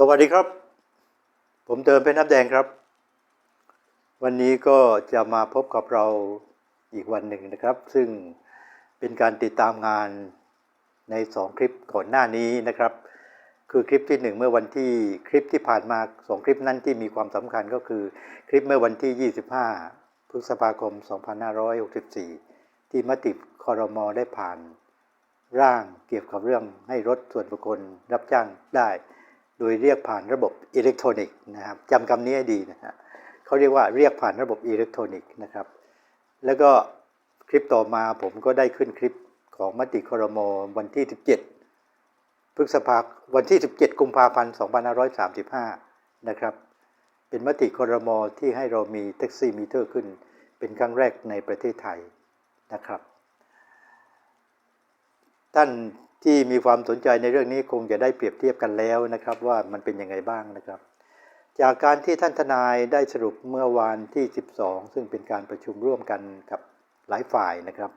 สวัสดีครับ ผมเติมเป็นน้ำแดงครับ วันนี้ก็จะมาพบกับเราอีกวันหนึ่งนะครับ ซึ่งเป็นการติดตามงานในสองคลิปก่อนหน้านี้นะครับ คือคลิปที่หนึ่งเมื่อวันที่คลิปที่ผ่านมาสองคลิปนั้นที่มีความสำคัญก็คือคลิปเมื่อวันที่ 25 พฤษภาคม 2564 ที่มติคอรมอได้ผ่าน ร่างเกี่ยวกับเรื่องให้รถส่วนบุคคลรับจ้างได้ โดยเรียกผ่านระบบอิเล็กทรอนิกส์นะครับจำคำนี้ให้ดีนะฮะเขาเรียกว่าเรียกผ่านระบบอิเล็กทรอนิกส์นะครับ แล้วก็คลิปต่อมาผมก็ได้ขึ้นคลิปของมติครมวันที่ 17 พฤษภาวันที่ 17 กุมภาพันธ์ 2535 นะครับ เป็นมติครมที่ให้เรามีแท็กซี่มิเตอร์ขึ้น เป็นครั้งแรกในประเทศไทยนะครับ ท่านที่มีความสนใจในเรื่องนี้คงจะได้เปรียบเทียบกันแล้วนะครับ ว่ามันเป็นยังไงบ้างนะครับ จากการที่ท่านทนายได้สรุปเมื่อวานที่ 12 ซึ่งเป็นการประชุมร่วมกันกับหลายฝ่ายนะครับ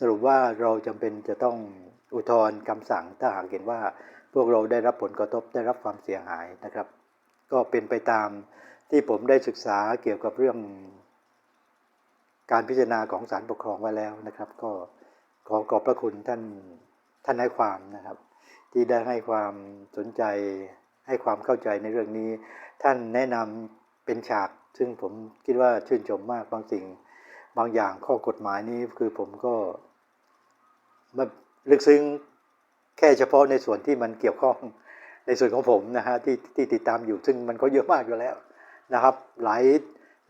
สรุปว่าเราจำเป็นจะต้องอุทธรณ์คำสั่งถ้าหากเห็นว่าพวกเราได้รับผลกระทบได้รับความเสียหายนะครับ ก็เป็นไปตามที่ผมได้ศึกษาเกี่ยวกับเรื่อง การพิจารณาของศาลปกครองไว้แล้วนะครับ ก็ขอขอบพระคุณท่าน ท่านให้ความนะครับ ที่ได้ให้ความสนใจให้ความเข้าใจในเรื่องนี้ ท่านแนะนำเป็นฉาก ซึ่งผมคิดว่าชื่นชมมากบางสิ่ง บางอย่างข้อกฎหมายนี้คือผมก็มันลึกซึ้งแค่เฉพาะในส่วนที่มันเกี่ยวข้องในส่วนของผมนะฮะที่ที่ติดตามอยู่ซึ่งมันก็เยอะมากอยู่แล้วนะครับ หลาย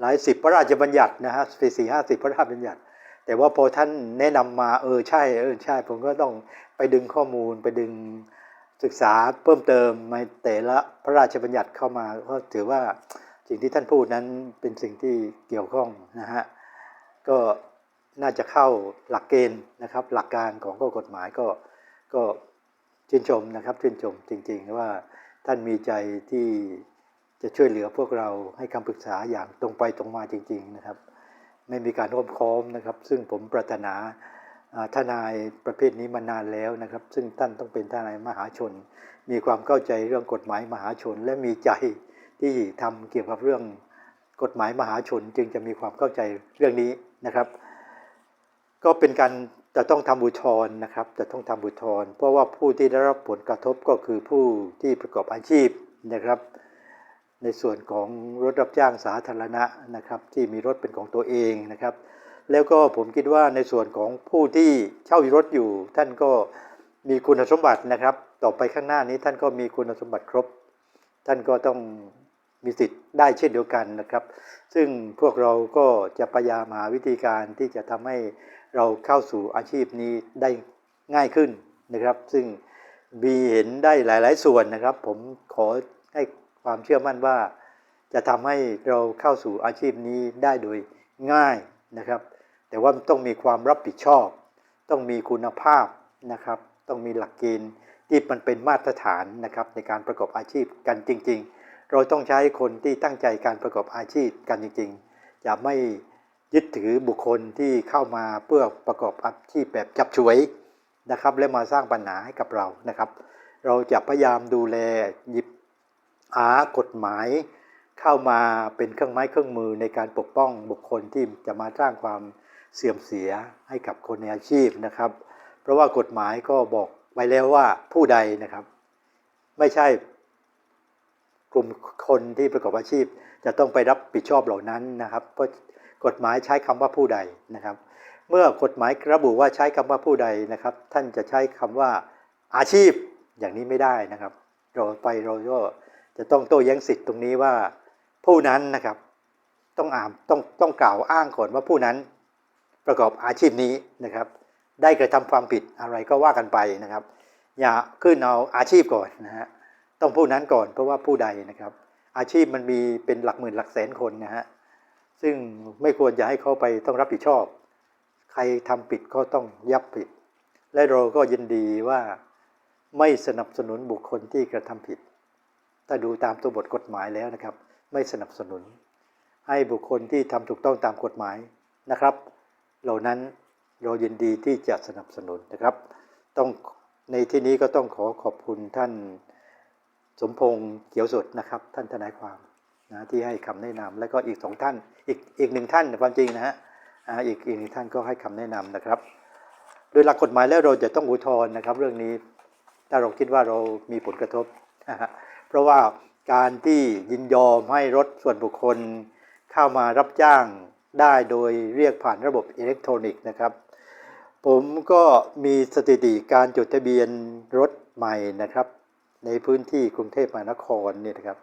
หลายสิบพระราชบัญญัตินะฮะสี่ห้าสิบพระราชบัญญัติ แต่ว่าพอท่านแนะนำมาเออใช่เออใช่ ผมก็ต้องไปดึงข้อมูลไปดึงศึกษาเพิ่มเติมในแต่ละพระราชบัญญัติเข้ามาก็ถือว่าสิ่งที่ท่านพูดนั้นเป็นสิ่งที่เกี่ยวข้องนะฮะก็น่าจะเข้าหลักเกณฑ์นะครับ หลักการของข้อกฎหมายก็ก็ชื่นชมนะครับชื่นชมจริงๆว่าท่านมีใจที่จะช่วยเหลือพวกเราให้คำปรึกษาอย่างตรงไปตรงมาจริง ๆนะครับ ไม่มีการโน้มค้อมนะครับ ซึ่งผมปรารถนาทนายประเภทนี้มานานแล้วนะครับ ซึ่งท่านต้องเป็นทนายมหาชน มีความเข้าใจเรื่องกฎหมายมหาชน และมีใจที่ทำเกี่ยวกับเรื่องกฎหมายมหาชน จึงจะมีความเข้าใจเรื่องนี้นะครับ ก็เป็นการจะต้องทำบุทธรณ์นะครับ จะต้องทำบุทธรณ์เพราะว่าผู้ที่ได้รับผลกระทบก็คือผู้ที่ประกอบอาชีพนะครับ ในส่วนของรถรับจ้างสาธารณะนะครับ ที่มีรถเป็นของตัวเองนะครับ แล้วก็ผมคิดว่าในส่วนของผู้ที่เช่ารถอยู่ ท่านก็มีคุณสมบัตินะครับ ต่อไปข้างหน้านี้ท่านก็มีคุณสมบัติครบ ท่านก็ต้องมีสิทธิ์ได้เช่นเดียวกันนะครับ ซึ่งพวกเราก็จะพยายามหาวิธีการที่จะทำให้เราเข้าสู่อาชีพนี้ได้ง่ายขึ้นนะครับ ซึ่งมีเห็นได้หลาย ๆ ส่วนนะครับ ผมขอให้ ความเชื่อมั่นว่าจะทำให้เราเข้าสู่อาชีพนี้ได้โดยง่ายนะครับ แต่ว่าต้องมีความรับผิดชอบ ต้องมีคุณภาพนะครับ ต้องมีหลักเกณฑ์ที่มันเป็นมาตรฐานนะครับในการประกอบอาชีพกันจริง ๆ เราต้องใช้คนที่ตั้งใจการประกอบอาชีพกันจริงๆจะไม่ยึดถือบุคคลที่เข้ามาเพื่อประกอบอาชีพแบบจับฉวยนะครับ และมาสร้างปัญหาให้กับเรานะครับ เราจะพยายามดูแลหยิบ หากฎหมายเข้ามาเป็นเครื่องไม้เครื่องมือในการปกป้องบุคคลที่จะมาสร้างความเสื่อมเสียให้กับคนในอาชีพนะครับ เพราะว่ากฎหมายก็บอกไว้แล้วว่าผู้ใดนะครับ ไม่ใช่กลุ่มคนที่ประกอบอาชีพ จะต้องไปรับผิดชอบเหล่านั้นนะครับเพราะกฎหมายใช้คำว่าผู้ใดนะครับ เมื่อกฎหมายระบุว่าใช้คำว่าผู้ใดนะครับ ท่านจะใช้คำว่าอาชีพอย่างนี้ไม่ได้นะครับ เราไปเราก็ จะต้องโต้แย้งสิทธิ์ตรงนี้ว่า ผู้นั้นนะครับ ต้องอ่านต้องต้องกล่าวอ้างก่อนว่าผู้นั้นประกอบอาชีพนี้นะครับ ได้กระทำความผิดอะไรก็ว่ากันไปนะครับ อย่าขึ้นเอาอาชีพก่อนนะฮะต้องผู้นั้นก่อนเพราะว่าผู้ใดนะครับ อาชีพมันมีเป็นหลักหมื่นหลักแสนคนนะฮะซึ่งไม่ควรจะให้เขาไปต้องรับผิดชอบ ใครทำผิดก็ต้องยับผิด และเราก็ยินดีว่าไม่สนับสนุนบุคคลที่กระทำผิด ถ้าดูตามตัวบทกฎหมายแล้วนะครับ ไม่สนับสนุน ให้บุคคลที่ทำถูกต้องตามกฎหมายนะครับ เหล่านั้นเรายินดีที่จะสนับสนุนนะครับ ต้องในที่นี้ก็ต้องขอขอบคุณท่านสมพงษ์เขียวสดนะครับ ท่านทนายความนะที่ให้คำแนะนำแล้วก็อีกสองท่าน อีกอีกหนึ่งท่านความจริงนะฮะอ่าอีกอีกหนึ่งท่านก็ให้คำแนะนำนะครับ โดยหลักกฎหมายแล้วเราจะต้องอุทธรณ์นะครับ เรื่องนี้ถ้าเราคิดว่าเรามีผลกระทบ เพราะว่าการที่ยินยอมให้รถส่วนบุคคล เข้ามารับจ้างได้โดยเรียกผ่านระบบอิเล็กทรอนิกส์นะครับ ผมก็มีสถิติการจดทะเบียนรถใหม่นะครับ ในพื้นที่กรุงเทพมหานครเนี่ยนะครับ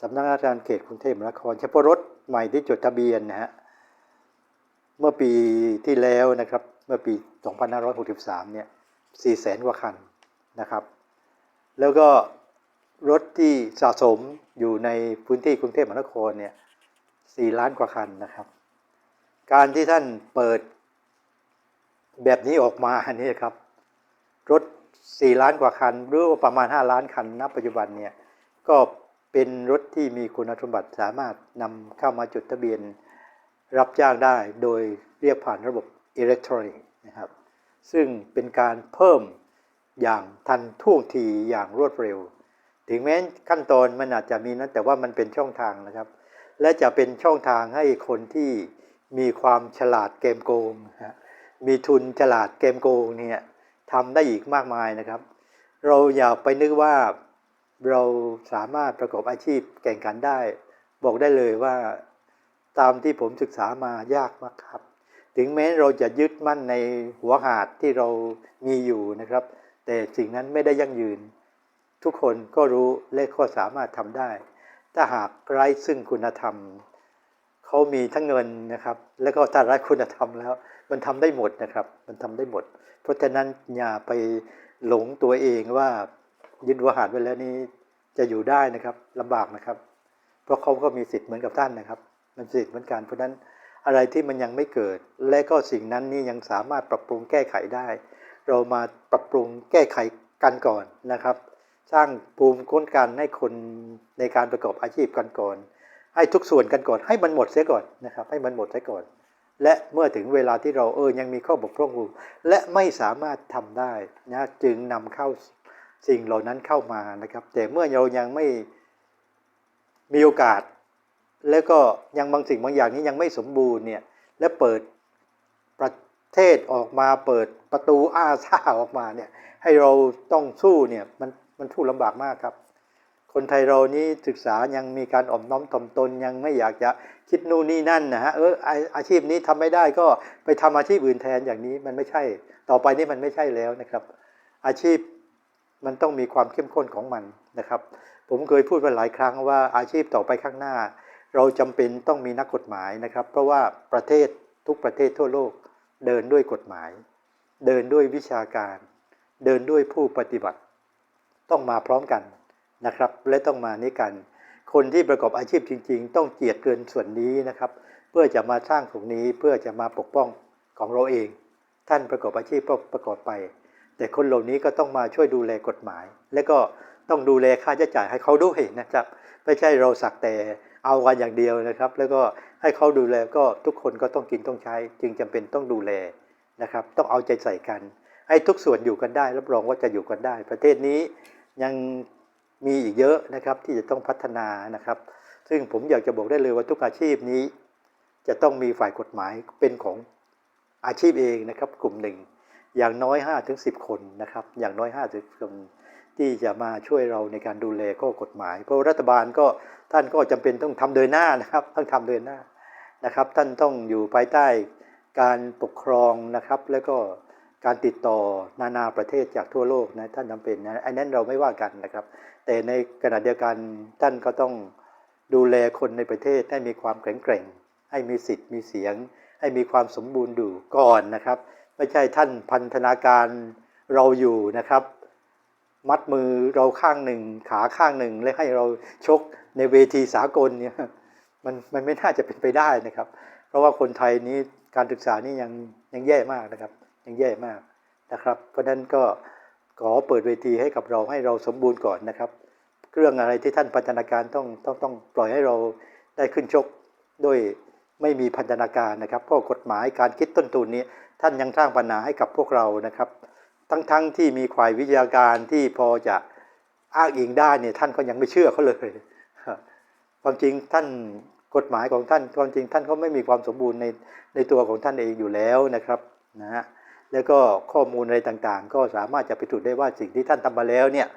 สำนักงานการเขตกรุงเทพมหานครเฉพาะรถใหม่ที่จดทะเบียนนะฮะเมื่อปีที่แล้วนะครับ เมื่อปี 2563 เนี่ย 4 แสนกว่าคันนะครับ แล้วก็ รถที่สะสมอยู่ในพื้นที่กรุงเทพมหานครเนี่ย4ล้านกว่าคันนะครับ การที่ท่านเปิดแบบนี้ออกมาอันนี้ครับ รถ4ล้านกว่าคัน หรือประมาณ5ล้านคันณปัจจุบันเนี่ยก็เป็นรถที่มีคุณสมบัติสามารถนำเข้ามาจดทะเบียนรับจ้างได้โดยเรียกผ่านระบบอิเล็กทรอนิกส์นะครับ ซึ่งเป็นการเพิ่มอย่างทันท่วงทีอย่างรวดเร็ว ถึงแม้ขั้นตอนมันอาจจะมีนะแต่ว่ามันเป็นช่องทางนะครับ และจะเป็นช่องทางให้คนที่มีความฉลาดเกมโกงมีทุนฉลาดเกมโกงเนี่ยทำได้อีกมากมายนะครับ เราอย่าไปนึกว่าเราสามารถประกอบอาชีพแข่งขันได้ บอกได้เลยว่าตามที่ผมศึกษามายากมากครับ ถึงแม้เราจะยึดมั่นในหัวหาดที่เรามีอยู่นะครับ แต่สิ่งนั้นไม่ได้ยั่งยืน ทุกคนก็รู้และก็สามารถทำได้ ถ้าหากไร้ซึ่งคุณธรรม เขามีทั้งเงินนะครับ แล้วก็ถ้าไร้คุณธรรมแล้ว มันทำได้หมดนะครับ มันทำได้หมด เพราะฉะนั้นอย่าไปหลงตัวเองว่ายึดวหาดไว้แล้วนี้จะอยู่ได้นะครับลำบากนะครับ เพราะเขาก็มีสิทธิ์เหมือนกับท่านนะครับ มันสิทธิ์เหมือนกัน เพราะฉะนั้นอะไรที่มันยังไม่เกิด และก็สิ่งนั้นนี่ยังสามารถปรับปรุงแก้ไขได้ เรามาปรับปรุงแก้ไขกันก่อนนะครับ สร้างภูมิคุ้มกันให้คนในการประกอบอาชีพกันก่อน ให้ทุกส่วนกันก่อน ให้มันหมดเสียก่อนนะครับ ให้มันหมดเสียก่อน และเมื่อถึงเวลาที่เราเออยังมีข้อบกพร่องอยู่และไม่สามารถทำได้นะจึงนำเข้าสิ่งเหล่านั้นเข้ามานะครับ แต่เมื่อเรายังไม่มีโอกาส แล้วก็ยังบางสิ่งบางอย่างนี้ยังไม่สมบูรณ์เนี่ยและเปิดประเทศออกมาเปิดประตูอ้าซ่าออกมาเนี่ยให้เราต้องสู้เนี่ยมัน มันสู้ลำบากมากครับ คนไทยเรานี้ศึกษายังมีการอ่อมน้อมถ่อมตนยังไม่อยากจะคิดนู่นนี่นั่นนะฮะเอออาชีพนี้ทำไม่ได้ก็ไปทำอาชีพอื่นแทนอย่างนี้มันไม่ใช่ ต่อไปนี่มันไม่ใช่แล้วนะครับ อาชีพมันต้องมีความเข้มข้นของมันนะครับ ผมเคยพูดมาหลายครั้งว่าอาชีพต่อไปข้างหน้า เราจำเป็นต้องมีนักกฎหมายนะครับ เพราะว่าประเทศทุกประเทศทั่วโลกเดินด้วยกฎหมาย เดินด้วยวิชาการ เดินด้วยผู้ปฏิบัติ ต้องมาพร้อมกันนะครับและต้องมานี้กัน คนที่ประกอบอาชีพจริง ๆ ต้องเจียดเกินส่วนนี้นะครับ เพื่อจะมาสร้างตรงนี้เพื่อจะมาปกป้องของเราเอง ท่านประกอบอาชีพก็ประกอบไป แต่คนเหล่านี้ก็ต้องมาช่วยดูแลกฎหมาย และก็ต้องดูแลค่าใช้จ่ายให้เขาด้วยนะครับ ไม่ใช่เราสักแต่เอากันอย่างเดียวนะครับ แล้วก็ให้เขาดูแลก็ทุกคนก็ต้องกินต้องใช้ จึงจำเป็นต้องดูแลนะครับ ต้องเอาใจใส่กัน ให้ทุกส่วนอยู่กันได้รับรองว่าจะอยู่กันได้ ประเทศนี้ ยังมีอีกเยอะนะครับที่จะต้องพัฒนานะครับ ซึ่งผมอยากจะบอกได้เลยว่าทุกอาชีพนี้ จะต้องมีฝ่ายกฎหมายเป็นของอาชีพเองนะครับกลุ่มหนึ่งอย่างน้อย5ถึง10คนนะครับอย่างน้อย5ถึงคนที่จะมาช่วยเราในการดูแลข้อกฎหมาย เพราะรัฐบาลก็ท่านก็จำเป็นต้องทำเดินหน้านะครับต้องทำเดินหน้านะครับ ท่านต้องอยู่ภายใต้การปกครองนะครับ แล้วก็ การติดต่อนานาประเทศจากทั่วโลกนะท่านจำเป็นนะอันนั้นเราไม่ว่ากันนะครับ แต่ในขณะเดียวกันท่านก็ต้องดูแลคนในประเทศให้มีความแข็งแกร่ง ให้มีสิทธิ์มีเสียง ให้มีความสมบูรณ์ดูก่อนนะครับ ไม่ใช่ท่านพันธนาการเราอยู่นะครับ มัดมือเราข้างหนึ่งขาข้างหนึ่งและให้เราชกในเวทีสากลเนี่ยมันมันไม่น่าจะเป็นไปได้นะครับ เพราะว่าคนไทยนี้การศึกษานี่ยังยังแย่มากนะครับ ยังแย่มากนะครับ เพราะฉะนั้นก็ขอเปิดเวทีให้กับเราให้เราสมบูรณ์ก่อนนะครับเรื่องอะไรที่ท่านพันธนาการต้องต้องต้องปล่อยให้เราได้ขึ้นชกด้วยไม่มีพันธนาการนะครับเพราะกฎหมายการคิดต้นทุนนี้ ท่านยังสร้างปัญหาให้กับพวกเรานะครับ ทั้งๆทที่มีควายวิทยาการที่พอจะอ้างอิงได้เนี่ยท่านก็ยังไม่เชื่อเขาเลย ความจริงท่านกฎหมายของท่านความจริงท่านก็ไม่มีความสมบูรณ์ในในตัวของท่านเองอยู่แล้วนะครับนะฮะ แล้วก็ข้อมูลอะไรต่างๆ ก็สามารถจะไปถูดได้ว่าสิ่งที่ท่านทำมาแล้วเนี่ย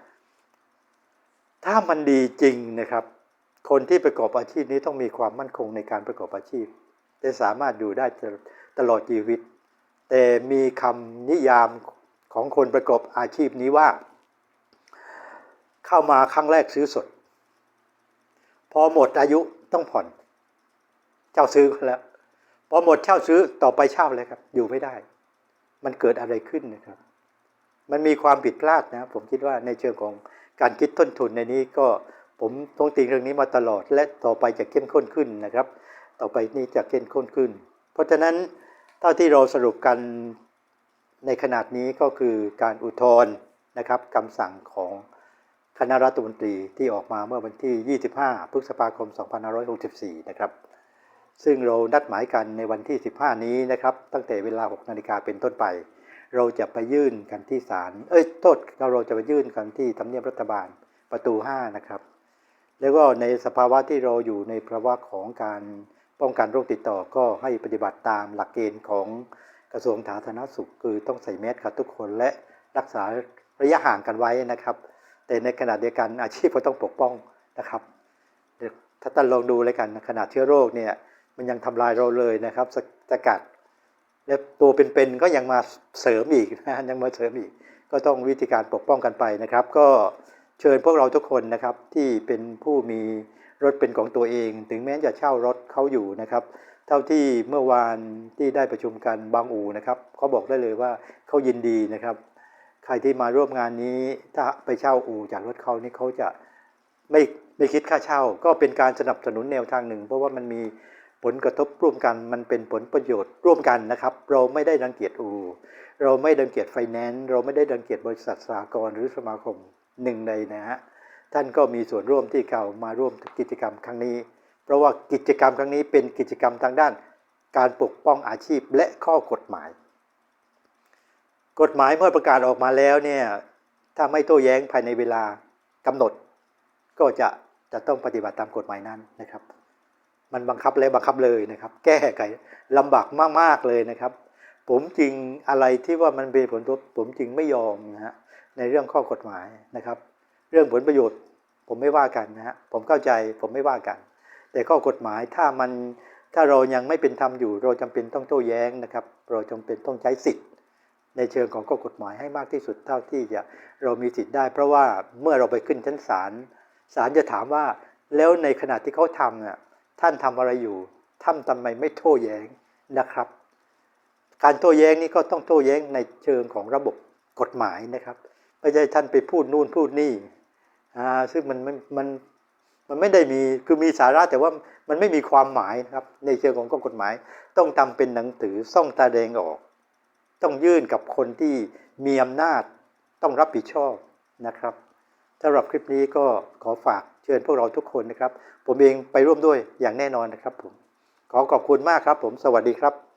ถ้ามันดีจริงนะครับ คนที่ประกอบอาชีพนี้ต้องมีความมั่นคงในการประกอบอาชีพจะสามารถอยู่ได้ตลอดชีวิต แต่มีคำนิยามของคนประกอบอาชีพนี้ว่า เข้ามาครั้งแรกซื้อสด พอหมดอายุต้องผ่อน เจ้าซื้อแล้ว พอหมดเช่าซื้อต่อไปเช่าเลยครับ อยู่ไม่ได้ มันเกิดอะไรขึ้นนะครับ มันมีความผิดพลาดนะ ผมคิดว่าในเชิงของการคิดต้นทุนในนี้ก็ผมต้องติงเรื่องนี้มาตลอด และต่อไปจะเข้มข้นขึ้นนะครับ ต่อไปนี้จะเข้มข้นขึ้น เพราะฉะนั้นเท่าที่เราสรุปกันในขนาดนี้ก็คือการอุทธรณ์นะครับคำสั่งของคณะรัฐมนตรีที่ออกมาเมื่อวันที่ 25 พฤษภาคม 2564 นะครับ ซึ่งเรานัดหมายกันในวันที่ 15 นี้นะครับ ตั้งแต่เวลา 6 นาฬิกาเป็นต้นไป เราจะไปยื่นกันที่ศาลเอ้ยโทษเราจะไปยื่นกันที่ทำเนียบรัฐบาลประตู 5 นะครับ แล้วก็ในสภาวะที่เราอยู่ในภาวะของการป้องกันโรคติดต่อก็ให้ปฏิบัติตามหลักเกณฑ์ของกระทรวงสาธารณสุข คือต้องใส่แมสครับทุกคนและรักษาระยะห่างกันไว้นะครับ แต่ในขณะเดียวกันอาชีพก็ต้องปกป้องนะครับถ้าท่านลองดูเลยกันขนาดเชื้อโรคเนี่ย มันยังทำลายเราเลยนะครับสสกัด และตัวเป็นๆก็ยังมาเสริมอีกนะยังมาเสริมอีก ก็ต้องวิธีการปกป้องกันไปนะครับ ก็เชิญพวกเราทุกคนนะครับที่เป็นผู้มีรถเป็นของตัวเอง ถึงแม้จะเช่ารถเขาอยู่นะครับ เท่าที่เมื่อวานที่ได้ประชุมกันบางอูนะครับเขาบอกได้เลยว่าเขายินดีนะครับ ใครที่มาร่วมงานนี้ถ้าไปเช่าอู่จากรถเขานี่เขาจะไม่ไม่คิดค่าเช่า ก็เป็นการสนับสนุนแนวทางหนึ่ง เพราะว่ามันมี ผลกระทบร่วมกันมันเป็นผลประโยชน์ร่วมกันนะครับ เราไม่ได้รังเกียจอู เราไม่รังเกียจไฟแนนซ์เราไม่ได้รังเกียจบริษัทสากลหรือสมาคมหนึ่งในนะฮะท่านก็มีส่วนร่วมที่เขามาร่วมกิจกรรมครั้งนี้ เพราะว่ากิจกรรมครั้งนี้เป็นกิจกรรมทางด้าน การปกป้องอาชีพและข้อกฎหมาย กฎหมายเมื่อประกาศออกมาแล้วเนี่ยถ้าไม่โต้แย้งภายในเวลากำหนด ก็จะจะต้องปฏิบัติตามกฎหมายนั้นนะครับ มันบังคับและบังคับเลยนะครับ แก้ไขลำบากมากๆเลยนะครับ ผมจริงอะไรที่ว่ามันเป็นผลทบผมจริงไม่ยอมนะฮะในเรื่องข้อกฎหมายนะครับ เรื่องผลประโยชน์ผมไม่ว่ากันนะฮะผมเข้าใจผมไม่ว่ากัน แต่ข้อกฎหมายถ้ามันถ้าเรายังไม่เป็นธรรมอยู่ เราจำเป็นต้องโต้แย้งนะครับ เราจำเป็นต้องใช้สิทธิ์ ในเชิงของข้อกฎหมายให้มากที่สุดเท่าที่จะเรามีสิทธิ์ได้ เพราะว่าเมื่อเราไปขึ้นชั้นศาลศาลจะถามว่าแล้วในขณะที่เขาทำน่ะ ท่านทำอะไรอยู่ท่านทำไมไม่โต้แย้งนะครับ การโต้แย้งนี้ก็ต้องโต้แย้งในเชิงของระบบกฎหมายนะครับไม่ใช่ท่านไปพูดนู่นพูดนี่อ่าซึ่งมันมันมันมันไม่ได้มีคือมีสาระแต่ว่ามันไม่มีความหมายนะครับ ในเชิงของข้อกฎหมาย ต้องทำเป็นหนังสือส่องตาแดงออก ต้องยื่นกับคนที่มีอำนาจต้องรับผิดชอบนะครับ สำหรับคลิปนี้ก็ขอฝากเชิญพวกเราทุกคนนะครับ ผมเองไปร่วมด้วยอย่างแน่นอนนะครับผม ขอขอบคุณมากครับผม สวัสดีครับ